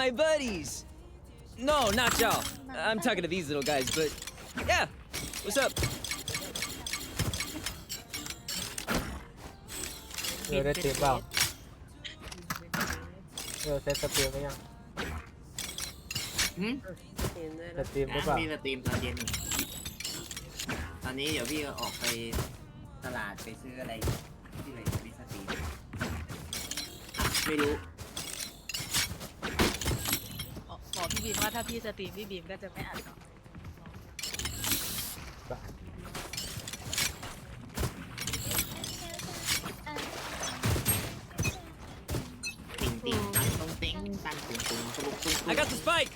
my buddies. No, not y'all. I'm talking to these little guys, but yeah. What's up? เออได้เตรียมเปล่าเออเซตสตรีมไว้ยัง หืม สตรีมหรือเปล่า มีสตรีมตอนเย็น ตอนนี้เดี๋ยวพี่ก็ออกไปตลาดไปซื้ออะไร ที่ไหนมีสตรีมอ่ะไม่รู้ บอกบอกพี่บีมว่าถ้าพี่สตรีมพี่บีมก็จะไม่อัดเนาะติงติงตังตรงติงตังตุงตุงตุงตุง I got the spike.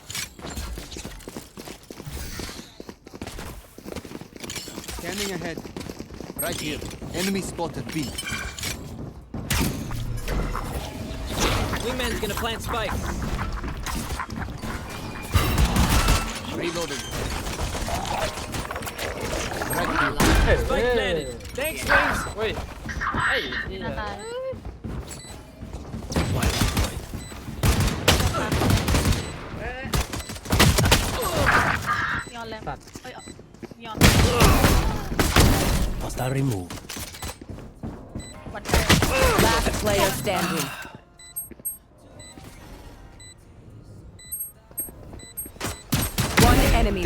Scanning ahead. Right here. Enemy spotted B. Wingman's gonna plant spike. Reloading. Hey, Spike hey. planted. Thanks, Wings. Wait. Hey. Yeah. Your left. Oh, your. Hostile removed. Last player standing.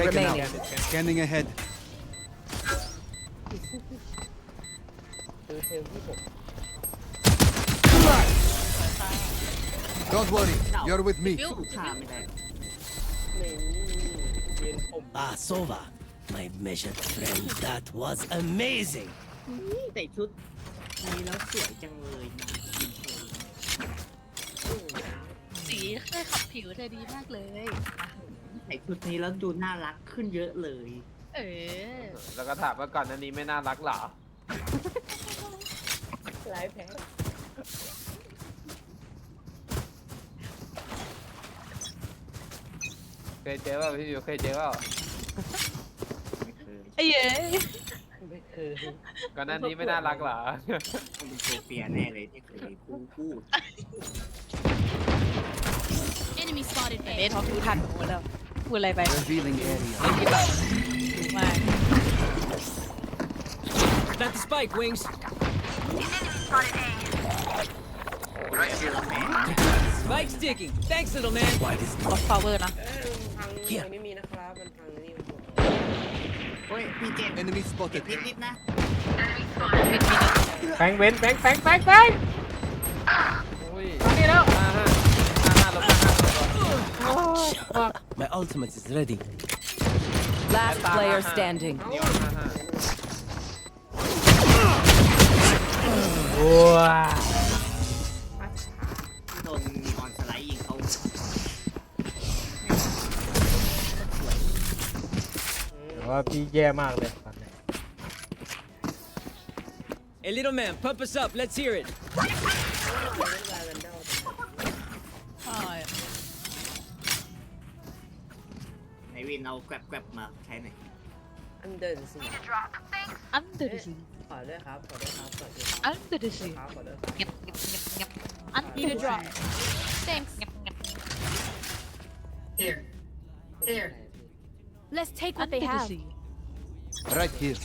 remaining. out. Scanning ahead. ซื้อเทลที่ผม Don't worry. You're with me. สู้ข้าไม่ได้ นี่เย็นผม Ah, Sova. My measured friend, that was amazing. ใส่ชุดนี้แล้วสวยจังเลยนะ สีเคยขับผิวเธอดีมากเลย ใส่ชุดนี้แล้วดูน่ารักขึ้นเยอะเลย เออ แล้วก็ถามว่าก่อนอันนี้ไม่น่ารักเหรอไลฟ์แพ้เคยเจอเปล่าพี่วิวเคยเจอเปล่าไม่เคยไอ้เย้ไม่เคยก่อนหน้านี้ไม่น่ารักเหรอ ต้องเป็นโซเฟียแน่เลยที่เคยพูดพูด Enemy spotted เนท A. ท็อปทูทันหนูแล้ว พูดอะไรไป Revealing area. คิดแบบดูมาก Plant the spike, Wings. Spike sticking. Thanks, little man. ล็อกพาวเวอร์นะ Here. โอ้ยพี่เจ็บ Enemy เจ็บ spotted. นิดๆนะ มิดมิด แฟงเว้นแฟงแฟงแฟงแฟง โอ้ฟัก My ultimate is ready. Last player standing. เดียวห้าห้าว้า โดนมีออนสไลด์ยิงเขา แต่ว่าพี่แย่มากเลยตอนนี้ Hey, little man, pump us up. Let's hear it. ไอวินเอาแกรบแกรบมาใช้หน่อย อันเดินสิ อันเดอร์ดิซี ขอด้วยครับ ขอด้วยครับ ขอด้วย อันเดอร์ดิซี ครับ ขอด้วยครับ เงียบเงียบเงียบเงียบอันเดอ Need a ร์ drop. Thanks. เงียบเงียบ Here. Here. Let's take อัน what เดอ they ร์ดิ have. ซี Right here.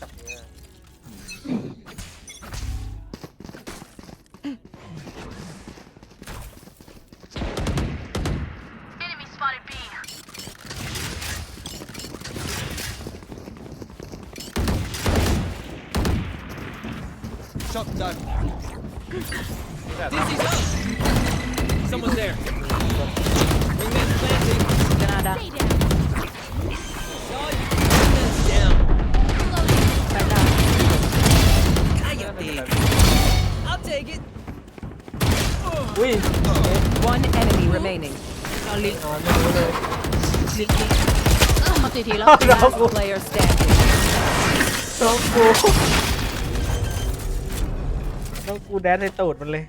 take it. อุ้ย One enemy remaining. เอาลิงก์ นอนไม่รู้เลย ลิงก์ลิงก์เอาตีทีแล้ว Last player standing. ต้องกูต้องกูแดนในตูดมันเลย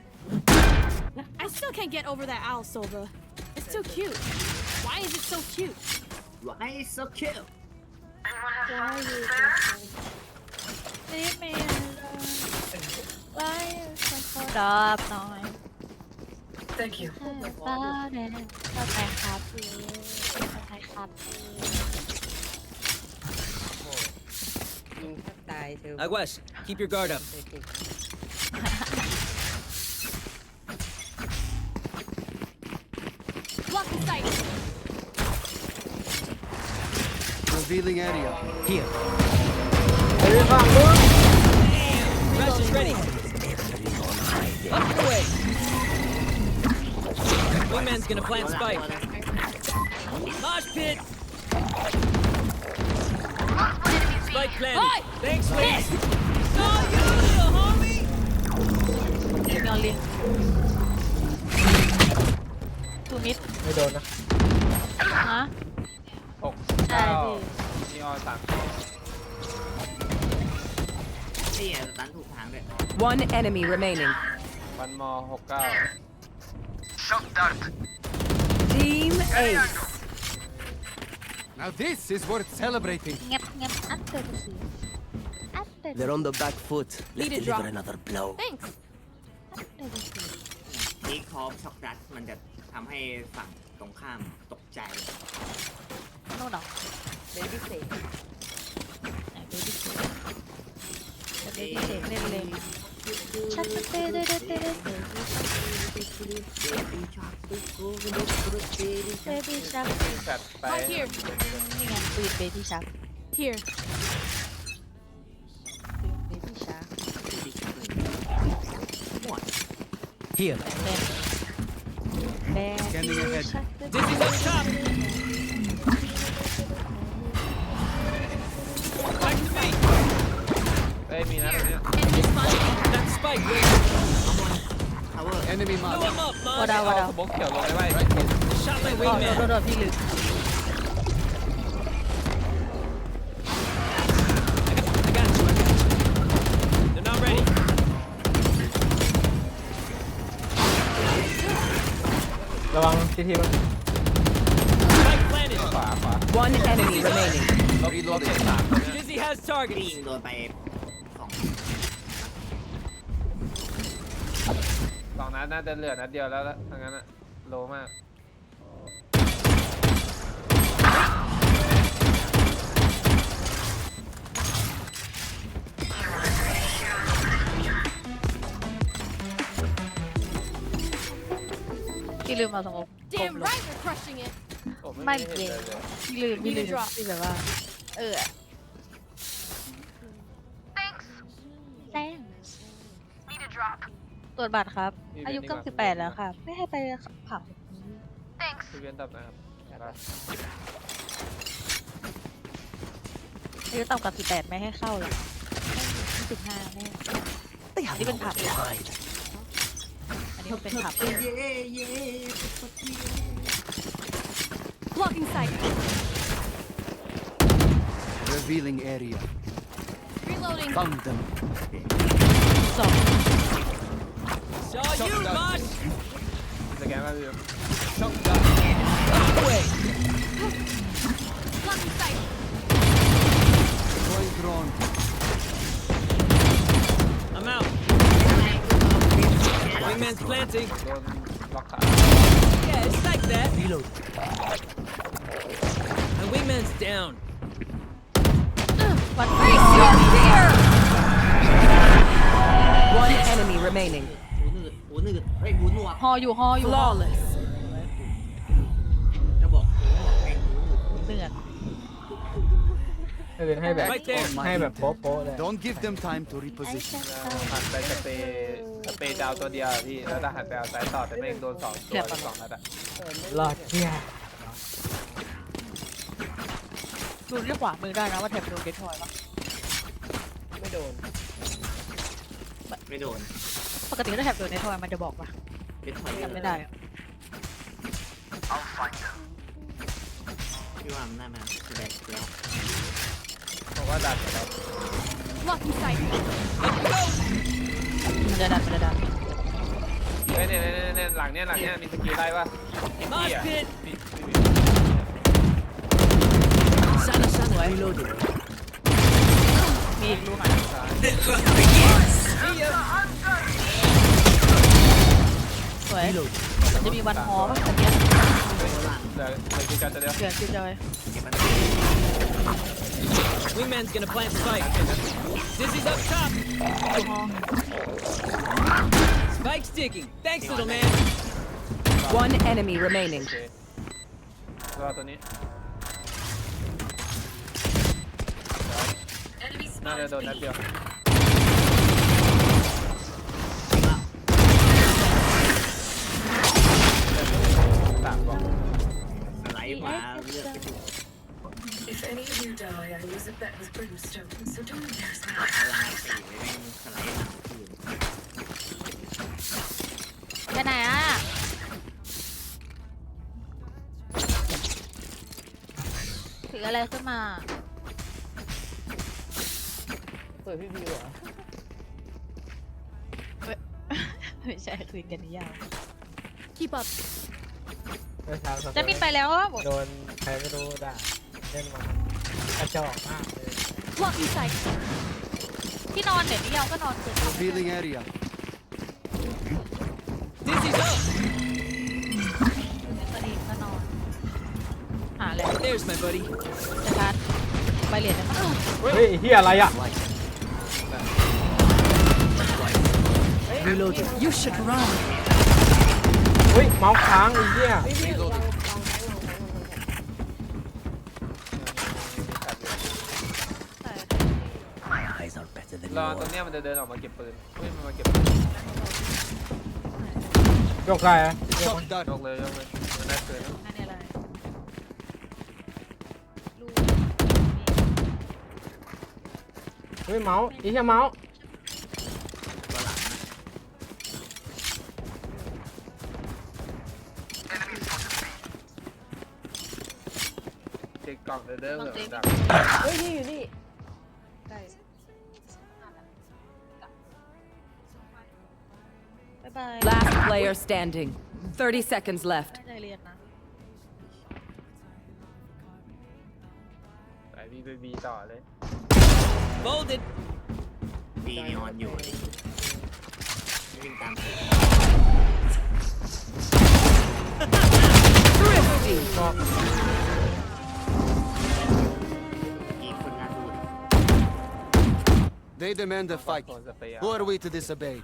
I still can't get over that owl, Sova. It's too cute. Why is it so cute? ไว้โซคิว นี่เมย์ไ ดรอปหน่อย Thank you. ป้าแดงเข้าไปครับพี่เข้าไปครับพี่ยิงแทบตายเธอ Aguas, keep your guard up. เธอเก่งวางใส่ Revealing area. Here. Rush is ready. Up and away. Wingman's gonna plant ตัวหลัง spike. ตัวนะ Mosh pit. Spike planted. Hey! Thanks, Wings. Saw you, little homie. เดี๋ยวเรียนทูมิด ไม่โดนนะ ฮะ หก ใช่ เก้า พี่ นีออนสาม นี่ไงตันถูกทางด้วย One enemy remaining. วันมอหกเก้า Team Ace. Now this is worth celebrating. เงียบเงียบอัพเตอร์สีอัพเตอร์ They're on the back foot. Let's Need a deliver drop. another blow. Thanks. อัพเตอร์สีนี่คอฟช็อกดัสมันจะทำให้ฝั่งตรงข้ามตกใจโน่นเหรอเบบี้เสกไหนเบบี้เสกเบบี้เสกเล่นเลย ชัดเต้เต้เต้เต้เต้เบบี้ชัก แฟดไป Right here. นี่ไงปืนเบบี้ชัก Here. ปืนเบบี้ชัก Here. เล่นแบ Scanning ahead. ชัก Dizzy's on top. Back to me. เอ้ยมีนะตรงเนี้ย Enemy spotted. That spike, Wings. ทาวเวอร์ Enemy Blow mark. him up, วาดา Mosh. วาดา สมกเขียวลงได้ไหม Shot my โดนโด wingman. นโดนพี่ลืม I got you. I got you. They're not ready. ระวังทีทีมัน Spike planted. ขวาขวา One enemy remaining. ลบลบเจ็ดสามตัวเนี้ย Dizzy has พี่ targets. ยิงโดนไป สองนัดน่าจะเหลือนัดเดียวแล้วละทางนั้นอะโลมาก พี่ลืมมาสงบ Damn right we're crushing it. ผมไม่ไม่เบเห็นรเลยเลยพี่ลืมพี่ลืม Need a drop พี่แบบว่า เออแซง ตรวจบัตรครับ อายุ98แล้วค่ะ ไม่ให้ไปผับพี่เวียนตับนะครับครับอายุต่ำกว่า18ไม่ให้เข้าเลย25ไม่ให้ They have Even nowhere pop. to hide. อันนี้มันเป็นผับเย้เย้ Blocking sight. Revealing area. Reloading. Found them. สอง Saw you, Boss! He's a guy diyor. Çok güzel. Lucky sight. Going drone. I'm out. Wingman's planting. Yeah, it's like that. Reload. My wingman's down. But face your fear! One enemy remaining. หนืดหูหนืดเฮ้ยหูหนวกฮออยู่ฮออยู่ฮอ Flawless. จะบอกหูหนวกไงหูหนืดเดือดเป็นให้แบบ Right there. ให้แบบโป๊ะโป๊ะเลย Don't give them time to reposition. หันไปสเปรย์สเปรย์ดาวตัวเดียวอะพี่ แล้วถ้าหันไปเอาซ้ายต่อแต่ไม่งโดนสองตัวสองนัดอะรอดเนี่ยดูที่องขวามือได้นะว่าแถบโดนเดททอยปะไม่โดนไม่โดน ปกติถ้าแถบโดนเดททอยมันจะบอกปะเป็นถอยจำไม่ได้อะพี่ว่ามันได้ไหมคือแบกแล้วผมว่าดันไปแล้ว Blocking sight. มันจะดันมันจะดันเฮ้ยเนี่ยเนี่ยเนี่ยหลังเนี่ยหลังเนี่ยมีสกิลได้ปะ Mosh pit. มีมี Sana, sana. Reloading. มีอีกลูกอะ See ya. ส วย Reload. จะมีวันฮอป่ะตอนเนี้ย เดี๋ยวเดี๋ยวกินกันจะเดียว เหลือคิวจอย Wingman's gonna plant spike. Dizzy's up top. ฮอ Spike's ticking. Thanks, little man. One enemy remaining. โอเครอตัวนี้น่าจะโดนนัดเดียว สไลด์มาเลือกไปดู If any of you die, I lose a bet with Brimstone, so don't embarrass me. พลังสี่ไว้แม่งสไลด์หลังคืนไปไหนอะถืออะไรขึ้นมา เปิดพี่วิวเหรอไม่ใช่คุยกันนิยาม Keep up. เมื่อเช้าสจะบินไปแล้วอะโดนใครไม่รู้ด่าเล่นมากระจอกมากเลย Block in sight. ที่นอนเด็ดนิยามก็นอนเกิน Revealing area. Dizzy's up. ก็ดีก็นอน หาอะไร There's my buddy. จะชาร์จใบเหรียญได้ปะเฮ้ยเฮียอะไรอะ Reloading. You should run. เฮ้ยเมาส์ค้างไอ้เหี้ย My eyes are better than รอตรง yours. เนี้ยมันจะเดินออกมาเก็บปืนเฮ้ยมันมาเก็บปืนยกได้อะ Shot ย done. กเลยยกเลยมันได้ปืนแล้วอันนี้อะไรลูกเฮ้ยเมาส์ไอ้เหี้ยเมาส์เด็กกล่องเดินเดินต้องเหเจ๊มือนมีดับเฮ้ยนี่อยู่นี่ player standing. 30 seconds left. ไม่ได้เรียนนะ ไปบีไปบีต่อเลย Folded. บีนีออนอยู่ดิวิ่งตามเสร็จ Thrifty. ก็ กีคนงานดูดิ They demand a fight. โซนสเปรย์ Who are we to disobey?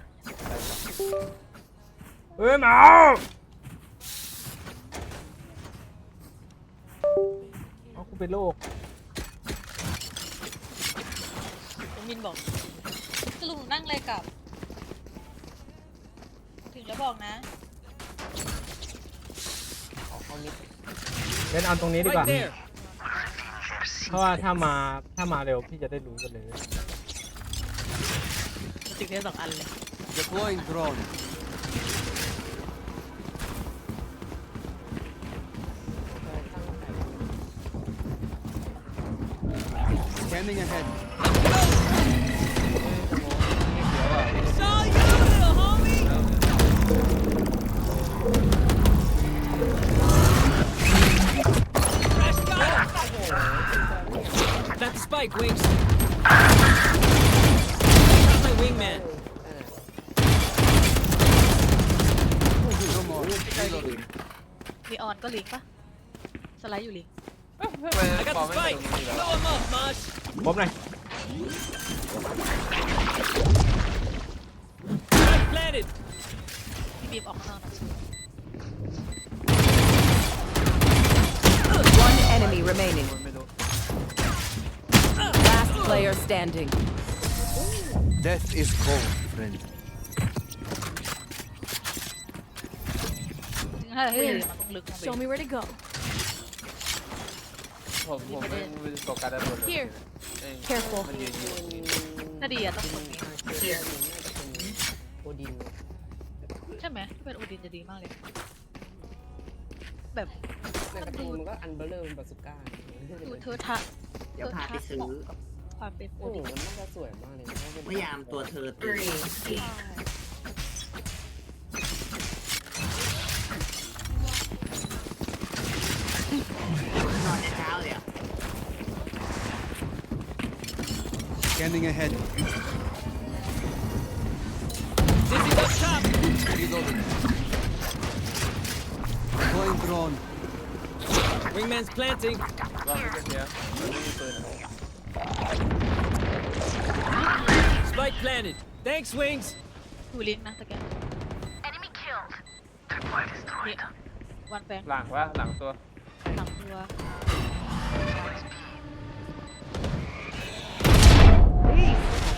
เฮ้ยเมาส์เอากูเป็นโรคลุงมินบอกสรุปหนูนั่งเลยกลับ ถึงแล้วบอกนะ เล่นเอาตรงนี้ดีกว่า Right there. เพราะว่าถ้ามาถ้ามาเร็วพี่จะได้รู้กันเลย ถึงได้สองอันเลย Deploying drone. Standing ahead. Player standing. Death is cold, friend. ถ้าเฮ้ยมันต้องลึกลงไป Show me where to go. ผมผมไม่ไม่โฟกัสได้หมดเลย Here. เอ้ย Careful. มันยืนอยู่ถ้าดีอะต้องคนนี้เกียร์น่าจะเป็นโอดินใช่ไหมถ้าเป็นโอดินจะดีมากเลย แบบในการ์ตูนมันก็อันเบลเลอร์เป็นบาสุก้าดูเธอทะเดี๋ยวพาไปซื้อ ความเป็นโอ โอ้โห ดิน มันน่าจะสวยมากเลยนะถ้เป็น พยายามตัวเธอตื่นนอนแต่เช้าเลยอ่ะ Scanning ahead. Dizzy's up top. Reloading. Deploying drone. Wingman's planting. ลองดูเสียมันไม่มีปืนอะ Spike planted. Thanks, Wings. ดูลิงก์นะสแกนนี่วันแฟง หลังวะหลังตัว หลังตัว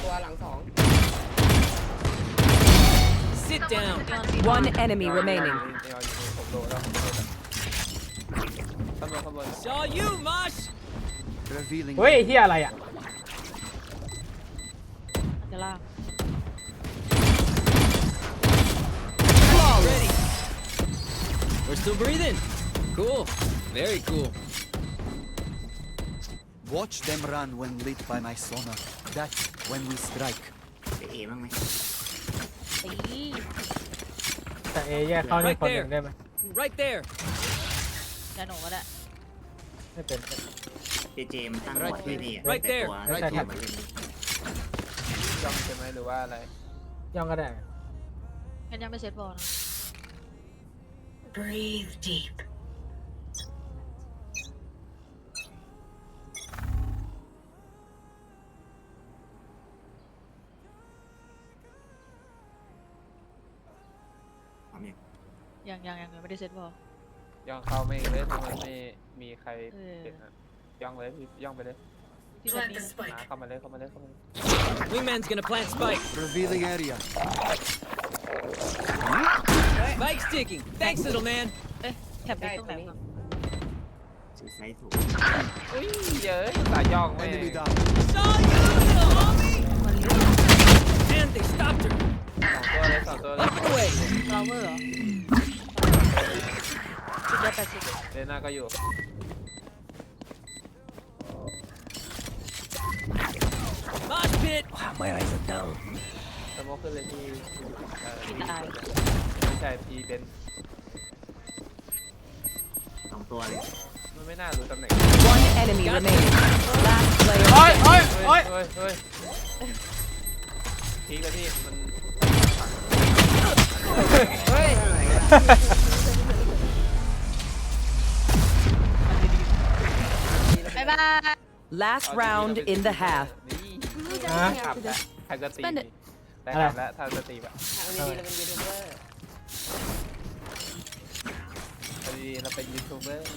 ตัวหลังสอง Sit down. One enemy remaining. นี่เอาอยู่ผมโดนแล้วข้างบนข้างบน Saw you, Mosh. Revealing. เฮ้ยเฮียอะไรอ่ะ มันจะล่าง Ready. We're still breathing. Cool. Very cool. Watch them run when lit by my sonar. That's when we strike. จะเอบ้างไหม ตี แต่เอแยกเข้านี่คนหนึ่งได้ไหม Right there. จะหนูก็ได้ ไม่เป็น เจเจมตั้งบอดที่นี่อะ Right แต่ there ตัว Right ตัว here มันเป็นย่องใช่ไหมหรือว่าอะไรย่องก็ได้ งั้นยังไม่เซ็ตบอลนะ Breathe deep. พร้อมยังยังยังยังไม่ได้เซ็ตบอลย่องเข้าไม่เลยถ้ามันไม่มีใครเออเห็นอะ ย่องเลยพี่ย่องไปเลย พี่แบ Plant บนี้ the spike. หาเข้ามาเลยเข้ามาเลยเข้ามาเลย Wingman's gonna plant spike. Revealing area. Spike's ticking. Thanks, little man. เอ๊ะแถบนี้ตรงไหนวะ ซื้อไซส์ถูก อุ้ยเยอะสายย่องไม่ Enemy down. Saw you, little homie. มันเลี้ยว And they stopped her. สองตัวเลยสองตัวเลย Up away. ฟลาวเวอร์เหรอสิบเอ็ดแปดสิบ เลน่าก็อยู่ Mosh pit. My eyes are down. สโมกขึ้นเลยที่เอ่อ พี่ตาย ไม่ใช่พีเบน สองตัวเลย มันไม่น่ารู้ตำแหน่ง One enemy remaining. Last player โอ้ย standing. โอ้ยโอ้ยโอ้ยโอ้ยพีกแล้วพี่มัน เฮ้ยบายบาย Last round in the half. นี่ขับแล้วใครจะตีมีได้ขับแล้วถ้าจะตีแบบทาดีๆเราเป็นยูทูบเบอร์พอดีเราเป็นยูทูบเบอร์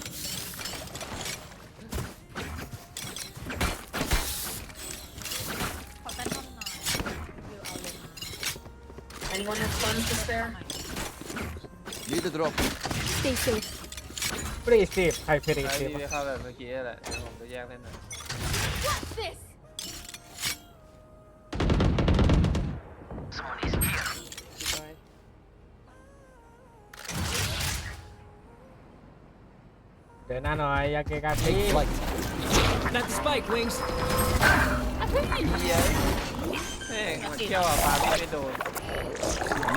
ขอแป้นต้นหน่อยวิวเอาเลย Anyone have funds to spare? Need a drop. Stay safe. ฟรีสิบใครฟรีสิบไปเข้าแบบเมื่อกี้แหละเดี๋ยวผมจะแยกเล่นหน่อย What's this? ดินหน้าหน่อยอยาเกะกะตี Take flight. Not the spike, Wings. เฮียแม่งมันเที่ยวอ่ะปาพี่ไม่โดน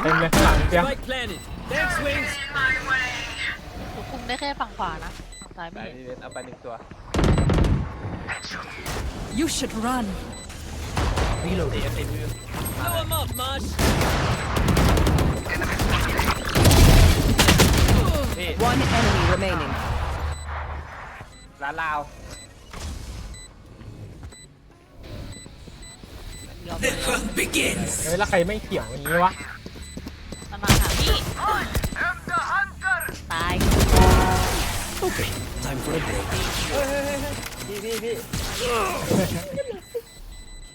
เต็มเลยข้างหลังเปียง Spike planted. Thanks, Wings. หนูคุมได้แค่ฝั่งขวานะฝั่งซ้าย ไป ไม่เห็น พี่เบนเอาไปหนึ่งตัว You should run. ตีตีตีพี่ Blow him up, Mosh. พี่ One enemy remaining. ร้านลาวยอม The hunt begins. เฮ้ยแล้วใครไม่เขียวอย่างนี้วะมันมาหาพี่ตาย Okay, time for a break. พี่พี่พี่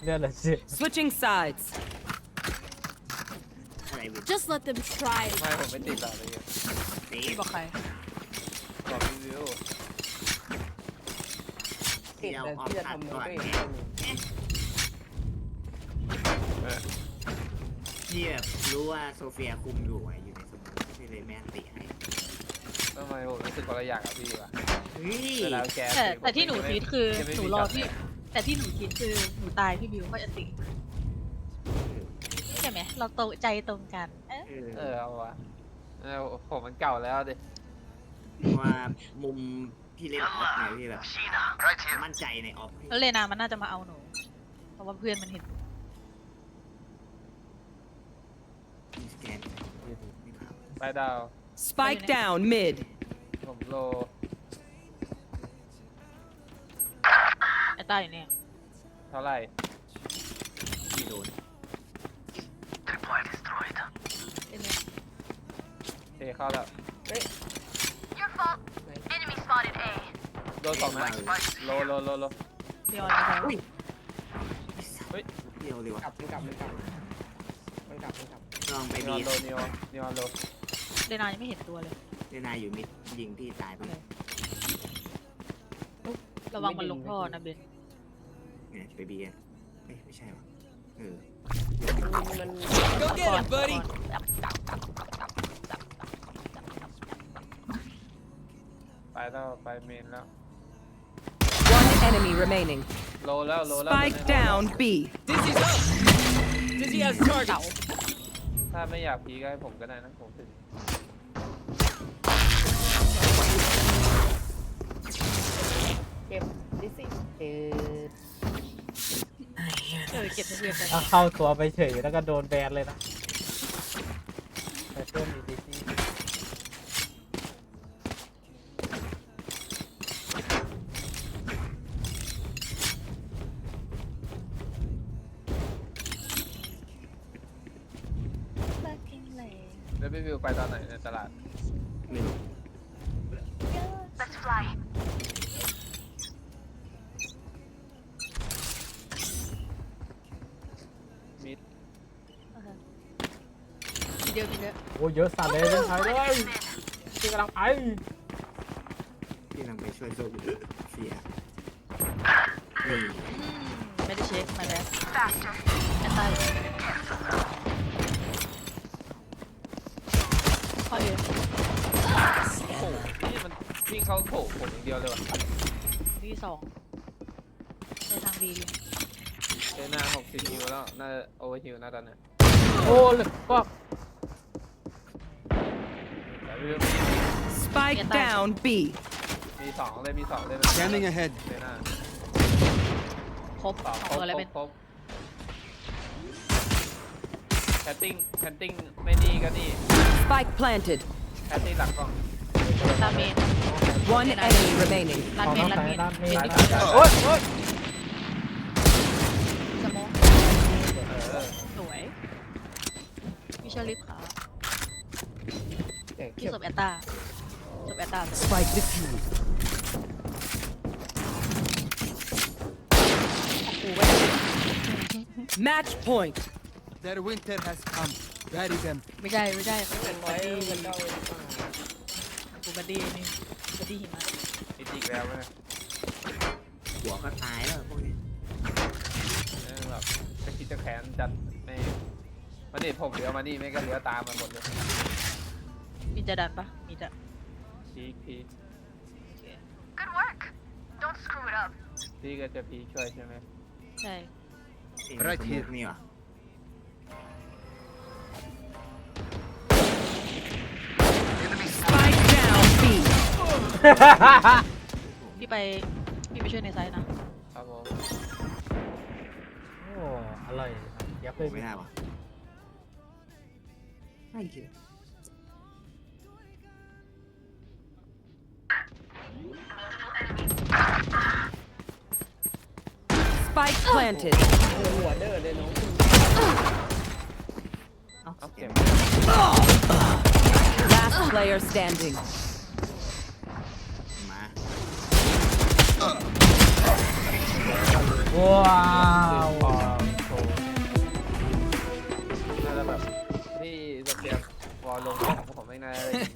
เนี่ยแหละสิ Switching sides. อะไรวิน Just let them try. ไม่ผมไม่ติดต่อเลยเตะพี่บอกใครบอกพี่วิว ติดที่เอาแต่ออฟที่จะตัดทำมือก่อนตัวเองที่แบบรู้ว่าโซเฟียคุมอยู่อะอยู่ในสมุดที่เลยแม่นติให้ทำไมผมรู้สึกคนละอย่างกับพี่วะเฮ้ยเวลาแกแต่แต่ที่หนูคิดคือจะไม่หนูมีรอช็ตพี่ แต่ที่หนูคิดคือหนูตายพี่บิวก็จะติใช่ไหมเราโตใจตรงกัน เอ๊ะเออเออเอาวะเออผมมันเก่าแล้วดิเพราะว่ามุม พี่เล่นออฟไงพี่แบบมั่นใจในออฟแล้วเลนามันน่าจะมาเอาหนู เพราะว่าเพื่อนมันเห็น สแกนไม่ผ่านไปดาว Spike down mid. ผมโล ไอ้ใต้อยู่เนี่ยเท่าไหร่ที่โดนไอ้เนี่ยเทเข้าแล้ว Your ดนสองนัดโลโลโลโลเดียวนะครับเดียวเลยวะกลับมันกลับมันกลับมันกลับมันกลับลองไปนิอดีอนโลนิออนนิออนโลเดนายยังไม่เห็นตัวเลย เดนายอยู่มิดยิงพี่ตายไปเลยระวังมันลงท่อนะเบนเนี่ยไปบีอะเอ้ยไม่ใช่วะเออมัน Go get him, buddy. ไปแล้วไปเมนแล้ว One enemy remaining. โลแล้วโลแล้ว Spike down B. Dizzy's up. Dizzy has targets. ถ้าไม่อยากพีก็ให้ผมก็ได้นะผมถึง เก็บดิสิเออเออเก็บเพื่อนกันถ้าเข้าตัวไปเฉยแล้วก็โดนแบนเลยนะแต่เพื่อนมีดี วิ่งเข้าโถผมอย่างเดียวเลยว่ะวีสองในทางดีเจน่าหกสิบฮิวแล้ว น่าโอเวอร์ฮิวน่าตอนเนี้ยโอ้เลยก็แต่วิว Spike down B. มีสองเลยมีสองเลย Scanning ahead. เจน่าครบสองสองครบตัวอะไรครเป็บนครบแคตติ้งแคตติ้งไม่นี่ก็นี่ Spike planted. แคตติ้งหลักกล้อง ลาเมน One enemy remaining. ลาเมนลาเมนเมน ซ้ายซ้ายซ้ายโอ๊ยโอ๊ย สมอง เออ สวยวิชาลิฟขา เก็บ พี่ศพแอตตาศพแอตตา Spike defused. กูไว้ Match point. Their winter has come. Bury them. ไม่ใช่ไม่ใช่มันเป็น ร้ บั อ ด ย ดี้ มัน ก็เอาไปดีกว่ากูบัดดี้นี่บัดดี้หิมะมีอีกแล้วไหมหัวก็ตายแล้วพวกนี้เออแบบจะคิดจะแขนจัดในมาดิผมเหลือมานี่ไม่ก็เหลือตามมาหมดเลยมีจะดันปะมีจะพีคพีค Good work. Don't screw it up. พี่ก็จะพีคช่วยใช่ไหมใช่เอ้ย Right ส here มุกนี่หรอ พี่ไปพี่ไปช่วยในไซต์นะครับผมโอ้อร่อยยับเลโอ้ยไม่ได้วะไม่คิด Spike planted. หัวเด้อเลยน้องเอ้าเอาเก็เก็บบ Last player standing. ว้าวโชว์น่าจะแบบที่สเปียร์วอลลงของผมไม่น่าได้ยิง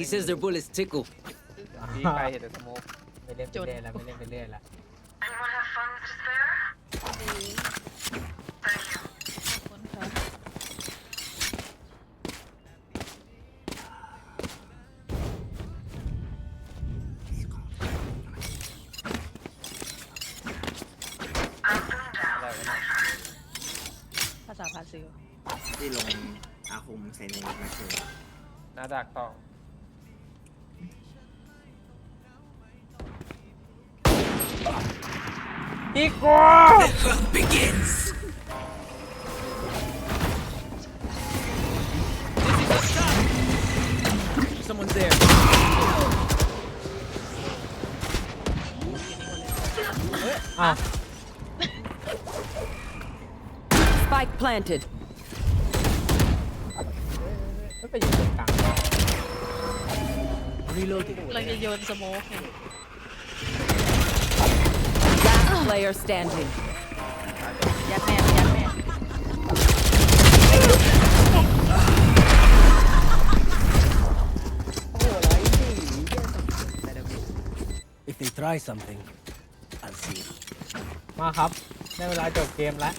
He says their bullets tickle. พีคไปเห็นแต่สโมก ไม่เล่นไปเรื่อยแล้วไม่เล่นไปเรื่อยแล้ว ที่ลงอาคมใส่ในมาเชอร์นาดักต่ออีกว่า begins. Someone's there. Spike planted. ไม่ไปอยู่ตรงกลาง Reloading. เราจะโยนสโมกเนี่ย Last player standing. ยัดแม่ยัดแม่โอ้โหร้อยสี่เหี้ยแต่ละบิ If they try something, I'll see. มาครับ ได้เวลาจบเกมแล้ว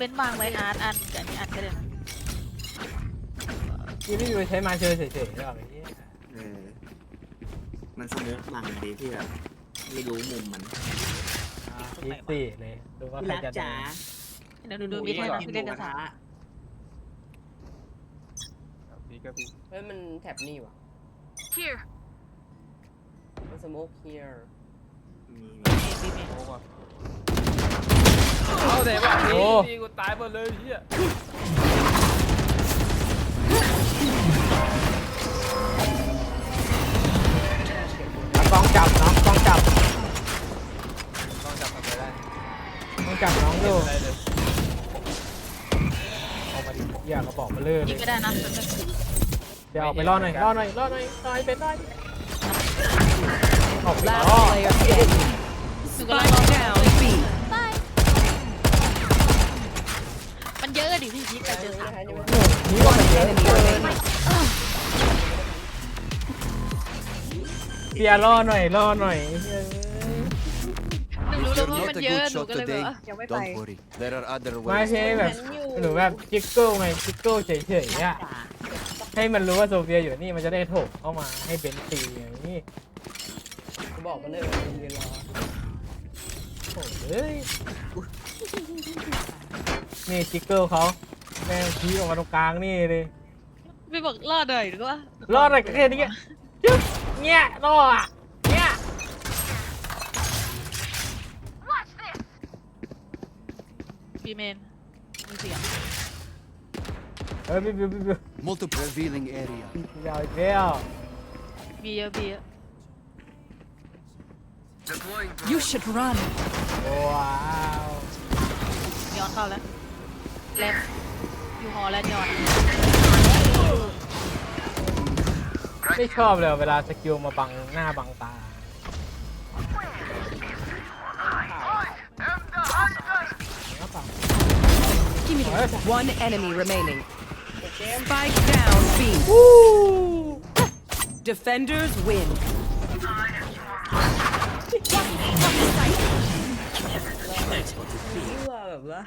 เบ้นวางไว้อาร์ตอันกับอันนี้อันก็ได้นะพี่ไม่อยู่ใช้มาเชยเฉยๆหรอกไอ้เหี้ยเออมันสโมกมันดีที่แบบไม่รู้มุมมันอีกสี่เลยดูว่าใครรักจะโดจ๋านเดี๋ยวดูดูมีใครนะคือเล่นกันสามพี่ก็พี่เฮ้ยมันแท็บนี่ว่ะ Here. มันสโมกเฮียร์มี เอบีเมน เอาเดี๋ยวบอกนี่ดีกูตายหมดเลยเฮียกล้องจับน้องกล้องจับกล้องจับทำอะไรได้กล้องจับน้องดูออกมาดิเหี้ยกระบอกมาเลื่อยเลยิงยไม่ได้นะเป็นแบบเดี๋ยวออกไปรอหน่อยรอหน่อยรอหน่อยรอให้เป็นรอออกไปร Last อ player standing. คือกำลังรอ Spike down B. มันเยอะ ดิพี่พี่แต่เจอสามนี่ก็เป็นเยอะ Enemy remaining. เปียรอหน่อยรอหน่อยหนูรู้เลย You're ว่ามันเยอะหนูก็เลยแบบ today. ว่ายังไม่ไป Don't worry. There are other ไม่ ways. ใช่แบบหนูแบบจิกเกิลไงจิกเกิลเฉยๆอะให้มันรู้ว่าโซเฟียอยู่นี่มันจะได้โถกเข้ามาให้เบนตีอย่างนี้บอกมันเลยว่ามันยืนรอโอ้ย นี่จิกเกิลเขาแม่งชี้ออกมาตรงกลางนี่เลยพี่บอกรอดหน่อยหรือว่ารอดอะไรกันแค่นี้จึ๊บเงี้ยรอดอะเงี้ยบีเมนมีเสียงเฮ้ยบิวบิวบิวบิว Multiple revealing area. ยาวอีกแล้วมีเยอะบีเยอะ You should run. ว้าว ย้อนเข้าแล้ว แลมอยู่หอแล้วย้อนไม่ชอบเลยเวลาสกิลมาบังหน้าบังตา One enemy remaining. Spike down B. Defenders win. รั่วแบบว่า